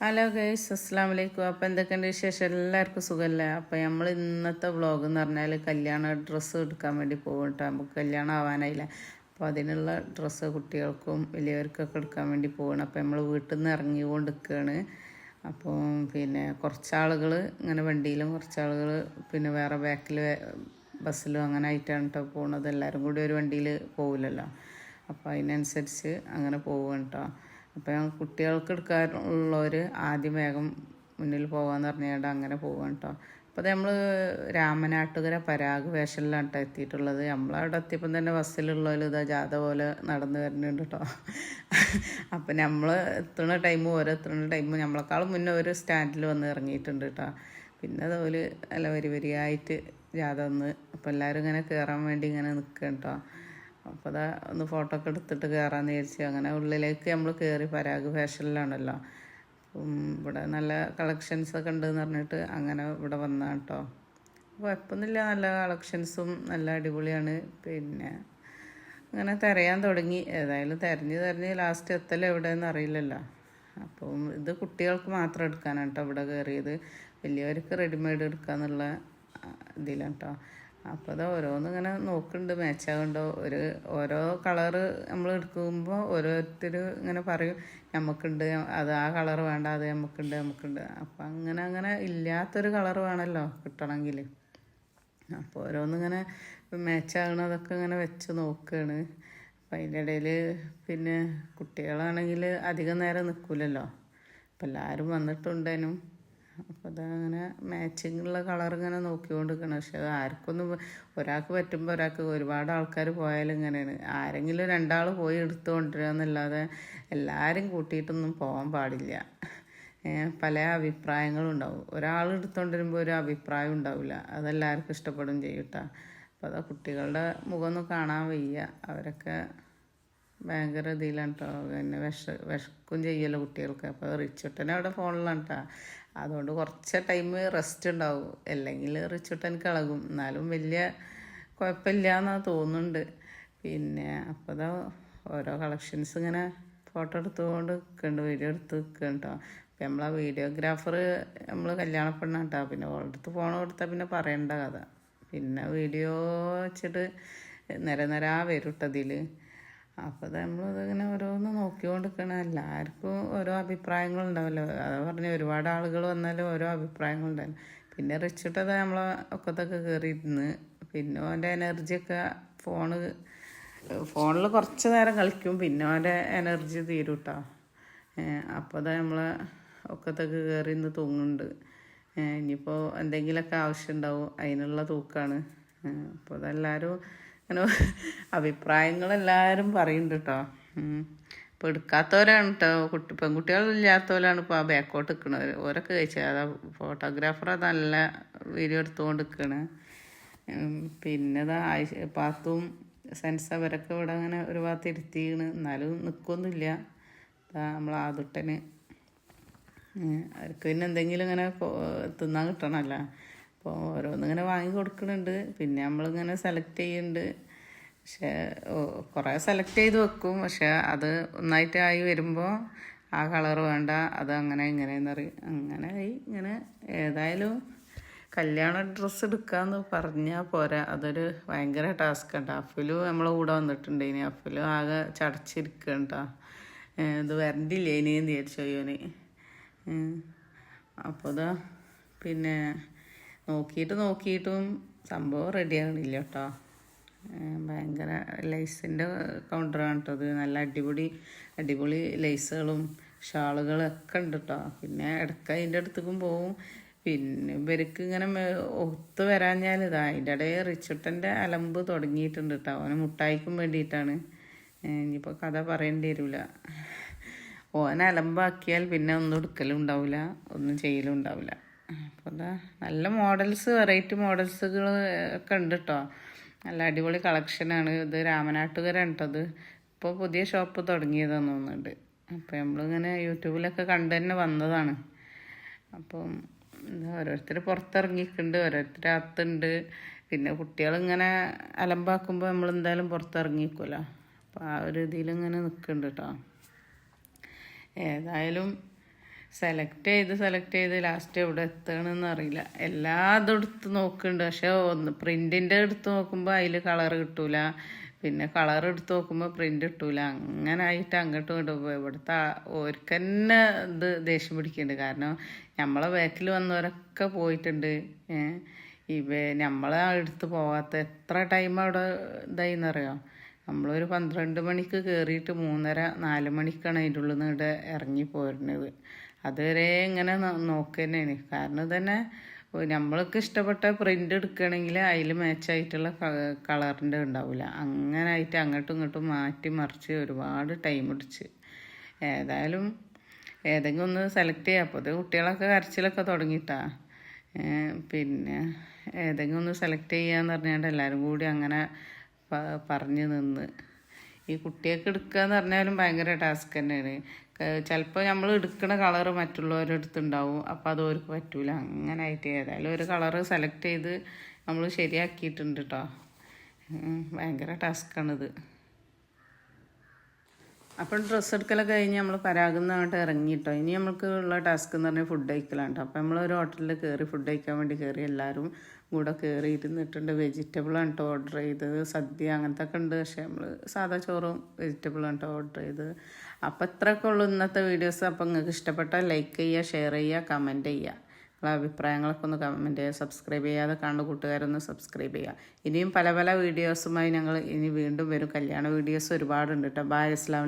Hello guys അസ്സാം വലൈക്കും അപ്പോൾ എന്തൊക്കെയുണ്ട് വിശേഷം? എല്ലാവർക്കും സുഖമല്ലേ അപ്പോൾ നമ്മൾ ഇന്നത്തെ വ്ളോഗ് എന്ന് പറഞ്ഞാൽ കല്യാണ ഡ്രസ്സ് എടുക്കാൻ വേണ്ടി പോകും കേട്ടോ നമുക്ക് കല്യാണം ആവാനായില്ല? അപ്പോൾ അതിനുള്ള ഡ്രസ്സ് കുട്ടികൾക്കും വലിയവർക്കൊക്കെ എടുക്കാൻ വേണ്ടി പോകണം അപ്പോൾ നമ്മൾ വീട്ടിൽ നിന്ന് ഇറങ്ങിക്കൊണ്ട് അപ്പോൾ പിന്നെ കുറച്ചാളുകൾ ഇങ്ങനെ വണ്ടിയിലും കുറച്ചാളുകൾ പിന്നെ വേറെ ബാക്കിൽ ബസ്സിലും അങ്ങനെ ആയിട്ടാണ് കേട്ടോ പോകുന്നത് എല്ലാവരും കൂടി ഒരു വണ്ടിയിൽ പോകില്ലല്ലോ അപ്പോൾ അതിനനുസരിച്ച് അങ്ങനെ പോവുകയാണ് കേട്ടോ അപ്പോൾ ഞാൻ കുട്ടികൾക്ക് എടുക്കാനുള്ളവർ ആദ്യം വേഗം മുന്നിൽ പോകാന്ന് പറഞ്ഞുകൊണ്ട് അങ്ങനെ പോവാണ് കേട്ടോ അപ്പോൾ അത് നമ്മൾ രാമനാട്ടുകര പരാഗ് വേഷനിലാണ് കേട്ടോ എത്തിയിട്ടുള്ളത്. നമ്മളവിടെ എത്തിയപ്പം തന്നെ ബസ്സിലുള്ളവർ ഇതാ ജാഥ പോലെ നടന്നു വരുന്നുണ്ട് കേട്ടോ അപ്പം നമ്മൾ എത്തുന്ന ടൈം ഓരോ എത്തുന്ന ടൈം നമ്മളെക്കാളും മുന്നേ ഒരു സ്റ്റാൻഡിൽ വന്ന് ഇറങ്ങിയിട്ടുണ്ട് കേട്ടോ പിന്നെ അതുപോലെ നല്ല വരി വരിയായിട്ട് ജാഥ വന്ന് അപ്പോൾ എല്ലാവരും ഇങ്ങനെ കയറാൻ വേണ്ടി ഇങ്ങനെ നിൽക്കുക കേട്ടോ അപ്പോൾ അതാ ഒന്ന് ഫോട്ടോ ഒക്കെ എടുത്തിട്ട് കയറാമെന്ന് വിചാരിച്ചു അങ്ങനെ ഉള്ളിലേക്ക് നമ്മൾ കയറി പരാഗ് ഫാഷനിലാണല്ലോ. ഇവിടെ നല്ല കളക്ഷൻസ് ഒക്കെ ഉണ്ടെന്ന് പറഞ്ഞിട്ട് അങ്ങനെ ഇവിടെ വന്നതാണ് കേട്ടോ കുഴപ്പമൊന്നുമില്ല നല്ല കളക്ഷൻസും നല്ല അടിപൊളിയാണ്. പിന്നെ അങ്ങനെ തിരയാൻ തുടങ്ങി. ഏതായാലും തിരഞ്ഞ് തിരഞ്ഞ് ലാസ്റ്റ് എത്തൽ എവിടെയെന്ന് അറിയില്ലല്ലോ. അപ്പം ഇത് കുട്ടികൾക്ക് മാത്രം എടുക്കാനാണ് കേട്ടോ ഇവിടെ കയറിയത് വലിയവർക്ക് റെഡിമെയ്ഡ് എടുക്കാന്നുള്ള ഇതിലാണ് കേട്ടോ അപ്പോൾ അത് ഓരോന്ന് ഇങ്ങനെ നോക്കുന്നുണ്ട് മാച്ചാകുണ്ടോ ഒരു ഓരോ കളറ് നമ്മൾ എടുക്കുമ്പോൾ ഓരോരുത്തർ ഇങ്ങനെ പറയും നമുക്കുണ്ട് അത് ആ കളർ വേണ്ട അത് നമുക്കുണ്ട് നമുക്കുണ്ട്. അപ്പം അങ്ങനെ അങ്ങനെ ഇല്ലാത്തൊരു കളർ വേണമല്ലോ കിട്ടണമെങ്കിൽ അപ്പോൾ ഓരോന്നിങ്ങനെ മാച്ചാകണതൊക്കെ ഇങ്ങനെ വെച്ച് നോക്കുകയാണ് അപ്പം അതിന്റെ പിന്നെ കുട്ടികളാണെങ്കിൽ അധികം നേരം നിൽക്കില്ലല്ലോ അപ്പം എല്ലാവരും വന്നിട്ടുണ്ടേനും. അപ്പോൾ അതങ്ങനെ മാച്ചിങ്ങുള്ള കളർ ഇങ്ങനെ നോക്കിക്കൊണ്ടിരിക്കണം. പക്ഷെ അത് ആർക്കൊന്നും ഒരാൾക്ക് പറ്റുമ്പോൾ ഒരാൾക്ക് ഒരുപാട് ആൾക്കാർ പോയാലും ഇങ്ങനെയാണ്. ആരെങ്കിലും രണ്ടാൾ പോയി എടുത്തു എന്നല്ലാതെ എല്ലാവരും കൂട്ടിയിട്ടൊന്നും പോകാൻ പാടില്ല. പല അഭിപ്രായങ്ങളും ഉണ്ടാവും. ഒരാൾ എടുത്തുകൊണ്ടിരുമ്പോൾ ഒരു അഭിപ്രായം ഉണ്ടാവില്ല അതെല്ലാവർക്കും ഇഷ്ടപ്പെടും ചെയ്യട്ടാ അപ്പോൾ അതാ കുട്ടികളുടെ മുഖമൊന്നും കാണാൻ വയ്യ. അവരൊക്കെ ഭയങ്കര ഇതിലാണ് കേട്ടോ പിന്നെ വിഷ വിഷക്കും ചെയ്യല്ലോ കുട്ടികൾക്ക്. അപ്പോൾ റിച്ചുട്ടനെ അവിടെ ഫോണിലാണ് കേട്ടോ അതുകൊണ്ട് കുറച്ച് ടൈം റെസ്റ്റ് ഉണ്ടാവും. അല്ലെങ്കിൽ റിച്ചുട്ടൻ കളകും. എന്നാലും വലിയ കുഴപ്പമില്ല എന്നാണ് തോന്നുന്നുണ്ട്. പിന്നെ അപ്പോൾ ഇതാ ഓരോ കളക്ഷൻസ് ഇങ്ങനെ ഫോട്ടോ എടുത്തുകൊണ്ട് നിൽക്കുന്നുണ്ട് വീഡിയോ എടുത്ത് നിൽക്കുന്നുണ്ട് കേട്ടോ അപ്പം നമ്മളാ വീഡിയോഗ്രാഫർ നമ്മൾ കല്യാണ പെണ്ണാണ് കേട്ടോ പിന്നെ ഓളടുത്ത് ഫോൺ കൊടുത്താൽ പിന്നെ പറയേണ്ട കഥ. പിന്നെ വീഡിയോ വെച്ചിട്ട് നിര നിരാ വരും കേട്ടോ അപ്പോൾ നമ്മൾ ഇങ്ങനെ ഓരോന്ന് നോക്കിക്കൊണ്ടിരിക്കണം. എല്ലാവർക്കും ഓരോ അഭിപ്രായങ്ങളുണ്ടാവല്ലോ. അത് പറഞ്ഞ ഒരുപാട് ആളുകൾ വന്നാലും ഓരോ അഭിപ്രായങ്ങളുണ്ടാവും പിന്നെ റിച്ചിട്ടത് നമ്മളെ ഒക്കത്തൊക്കെ കയറിയിരുന്ന് പിന്നെ അവന്റെ എനർജിയൊക്കെ ഫോണ് ഫോണിൽ കുറച്ച് നേരം കളിക്കും. പിന്നെ അവന്റെ എനർജി തീരും കേട്ടോ അപ്പോൾ അത് നമ്മളെ ഒക്കത്തൊക്കെ കയറി ഇന്ന് തൂങ്ങുന്നുണ്ട്. ഇനിയിപ്പോൾ എന്തെങ്കിലുമൊക്കെ ആവശ്യം ഉണ്ടാവും അതിനുള്ള തൂക്കാണ്. അപ്പോൾ അതെല്ലാവരും അങ്ങനെ അഭിപ്രായങ്ങൾ എല്ലാവരും പറയുന്നുണ്ട് കേട്ടോ ഇപ്പോൾ എടുക്കാത്തവരാണ് കേട്ടോ കുട്ടി പെൺകുട്ടികളില്ലാത്തവരാണ് ഇപ്പോൾ ആ ബാക്കോട്ട് നിൽക്കുന്നത് ഓരൊക്കെ കഴിച്ചത് അതാ ഫോട്ടോഗ്രാഫർ നല്ല വീഡിയോ എടുത്തുകൊണ്ട് നിൽക്കണ് പിന്നെ ആയിഷ പാത്തും സെൻസ് അവരൊക്കെ ഇവിടെ അങ്ങനെ ഒരു ഭാഗത്ത് ഇരുത്തിയാണ്. എന്നാലും നിൽക്കൊന്നുമില്ല നമ്മൾ ആദുട്ടന് അവർക്ക് പിന്നെ എന്തെങ്കിലും ഇങ്ങനെ തിന്നാൻ കിട്ടണമല്ലോ. അപ്പോൾ ഓരോന്നിങ്ങനെ വാങ്ങി കൊടുക്കുന്നുണ്ട് പിന്നെ നമ്മളിങ്ങനെ സെലക്ട് ചെയ്യുന്നുണ്ട് പക്ഷേ കുറേ സെലക്ട് ചെയ്ത് വെക്കും. പക്ഷേ അത് ഒന്നായിട്ട് ആയി വരുമ്പോൾ ആ കളർ വേണ്ട അത് അങ്ങനെ ഇങ്ങനെയെന്ന് പറയും. അങ്ങനെ ആയി ഇങ്ങനെ ഏതായാലും കല്യാണ ഡ്രസ്സ് എടുക്കാമെന്ന് പറഞ്ഞാൽ പോരാ. അതൊരു ഭയങ്കര ടാസ്ക് ഉണ്ട് അഫിലു നമ്മളെ കൂടെ വന്നിട്ടുണ്ട് ഇനി അഫിലു ആകെ ചടച്ചിരിക്കണ്ട. ഇത് വരണ്ടില്ലേ ഇനിയും വിചാരിച്ചു അയ്യോന് അപ്പോൾ ഇതാ പിന്നെ നോക്കിയിട്ട് നോക്കിയിട്ടും സംഭവം റെഡി ആകണില്ല കേട്ടോ ഭയങ്കര ലൈസിന്റെ കൗണ്ടറാണ് കേട്ടോ ഇത് നല്ല അടിപൊളി അടിപൊളി ലൈസുകളും ഷാളുകളൊക്കെ ഉണ്ട് കേട്ടോ പിന്നെ ഇടയ്ക്ക് അതിന്റെ അടുത്തേക്കും പോവും. പിന്നെ ഇവർക്ക് ഇങ്ങനെ ഒത്തു വരാഞ്ഞാൽ ഇതാ അതിന്റെ ഇടയിൽ റിച്ചുട്ടന്റെ അലമ്പ് തുടങ്ങിയിട്ടുണ്ട് കേട്ടോ. അവന് മുട്ടായിക്കും വേണ്ടിയിട്ടാണ്. ഇനിയിപ്പോൾ കഥ പറയേണ്ടി വരില്ല ഓൻ അലമ്പാക്കിയാൽ പിന്നെ ഒന്നും എടുക്കലും ഉണ്ടാവില്ല ഒന്നും ചെയ്യലും ഉണ്ടാവില്ല അപ്പോൾ ഇതാ നല്ല മോഡൽസ് വെറൈറ്റി മോഡൽസുകൾ ഒക്കെ ഉണ്ട് കേട്ടോ നല്ല അടിപൊളി കളക്ഷനാണ് ഇത് രാമനാട്ടുകരാണ് കേട്ടത് ഇപ്പോൾ പുതിയ ഷോപ്പ് തുടങ്ങിയതെന്ന് തോന്നുന്നുണ്ട്. അപ്പോൾ നമ്മളിങ്ങനെ യൂട്യൂബിലൊക്കെ കണ്ടു തന്നെ വന്നതാണ്. അപ്പം ഓരോരുത്തർ പുറത്തിറങ്ങിയിട്ടുണ്ട് ഓരോരുത്തർ അകത്തുണ്ട്. പിന്നെ കുട്ടികളിങ്ങനെ അലമ്പാക്കുമ്പോൾ നമ്മൾ എന്തായാലും പുറത്തിറങ്ങിക്കുമല്ലോ അപ്പോൾ ആ ഒരു ഇതിലിങ്ങനെ നിൽക്കുന്നുണ്ട് കേട്ടോ ഏതായാലും സെലക്ട് ചെയ്ത് സെലക്ട് ചെയ്ത് ലാസ്റ്റ് എവിടെ എത്തണമെന്ന് അറിയില്ല. എല്ലാ ഇതും എടുത്ത് നോക്കുന്നുണ്ട് പക്ഷെ ഒന്ന് പ്രിന്റിന്റെ എടുത്ത് നോക്കുമ്പോൾ അതിൽ കളർ കിട്ടൂല. പിന്നെ കളർ എടുത്ത് നോക്കുമ്പോൾ പ്രിന്റ് കിട്ടൂല. അങ്ങനെ ആയിട്ട് അങ്ങോട്ടും ഇങ്ങോട്ടും പോയി. ഇവിടുത്തെ ഓർക്ക് തന്നെ ഇത് ദേഷ്യം പിടിക്കുന്നുണ്ട് കാരണം നമ്മളെ ബാക്കിൽ വന്നവരൊക്കെ പോയിട്ടുണ്ട്. ഇവ നമ്മളെ എടുത്ത് പോകാത്ത എത്ര ടൈം അവിടെ ഇതായിന്നറിയോ? നമ്മളൊരു പന്ത്രണ്ട് മണിക്ക് കയറിയിട്ട് മൂന്നര നാല് മണിക്കാണ് അതിന്റെ ഉള്ളിൽ നിന്ന് ഇവിടെ ഇറങ്ങി പോരുന്നത്. അതുവരെ ഇങ്ങനെ നോക്കുക തന്നെയാണ് കാരണം തന്നെ നമ്മൾക്ക് ഇഷ്ടപ്പെട്ട പ്രിന്റ് എടുക്കുകയാണെങ്കിൽ അതിൽ മാച്ചായിട്ടുള്ള കളറിന്റെ ഉണ്ടാവില്ല അങ്ങനെ ആയിട്ട് അങ്ങോട്ടും ഇങ്ങോട്ടും മാറ്റി മറിച്ച് ഒരുപാട് ടൈം പിടിച്ച്. ഏതായാലും ഏതെങ്കിലും ഒന്ന് സെലക്ട് ചെയ്യാം. അപ്പോൾ അത് കുട്ടികളൊക്കെ കരച്ചിലൊക്കെ തുടങ്ങിയിട്ടാ പിന്നെ ഏതെങ്കിലും ഒന്ന് സെലക്ട് ചെയ്യാന്ന് പറഞ്ഞാണ്ട് എല്ലാവരും കൂടി അങ്ങനെ പറഞ്ഞു നിന്ന്. ഈ കുട്ടിയൊക്കെ എടുക്കുക എന്ന് പറഞ്ഞാലും ഭയങ്കര ടാസ്ക് തന്നെയാണ്. ചിലപ്പോൾ നമ്മൾ എടുക്കുന്ന കളറ് മറ്റുള്ളവരുടെ അടുത്തുണ്ടാവും അപ്പോൾ അത് അവർക്ക് പറ്റൂല. അങ്ങനെ ആയിട്ട് ഏതായാലും ഒരു കളറ് സെലക്ട് ചെയ്ത് നമ്മൾ ശരിയാക്കിയിട്ടുണ്ട് കേട്ടോ ഭയങ്കര ടാസ്ക്കാണിത് അപ്പം ഡ്രസ്സ് എടുക്കലൊക്കെ കഴിഞ്ഞ് നമ്മൾ പരാഗുന്ന അങ്ങോട്ട് ഇറങ്ങിയിട്ടോ ഇനി നമുക്ക് ഉള്ള ടാസ്ക് എന്ന് പറഞ്ഞാൽ ഫുഡ് കഴിക്കലാണ് കേട്ടോ അപ്പം ഒരു ഹോട്ടലിൽ കയറി ഫുഡ് കഴിക്കാൻ വേണ്ടി കയറി എല്ലാവരും കൂടെ കയറി ഇരുന്നിട്ടുണ്ട് വെജിറ്റബിളാണ് കേട്ടോ ഓർഡർ ചെയ്തത്. സദ്യ അങ്ങനത്തെ ഒക്കെ ഉണ്ട്. പക്ഷേ നമ്മൾ സാധാ ചോറും വെജിറ്റബിളാണ് കേട്ടോ ഓർഡർ ചെയ്തത്. അപ്പം ഇത്രയൊക്കെ ഉള്ളൂ ഇന്നത്തെ വീഡിയോസ് അപ്പം നിങ്ങൾക്ക് ഇഷ്ടപ്പെട്ടാൽ ലൈക്ക് ചെയ്യുക ഷെയർ ചെയ്യുക കമന്റ് ചെയ്യുക. നിങ്ങളെ അഭിപ്രായങ്ങളൊക്കെ ഒന്ന് കമന്റ് ചെയ്യുക. സബ്സ്ക്രൈബ് ചെയ്യാതെ കാണുന്ന കൂട്ടുകാരൊന്ന് സബ്സ്ക്രൈബ് ചെയ്യുക. ഇനിയും പല പല വീഡിയോസുമായി ഞങ്ങൾ ഇനി വീണ്ടും വരും. കല്യാണ വീഡിയോസ് ഒരുപാടുണ്ട് കേട്ടോ ബായ് അസ്ലാം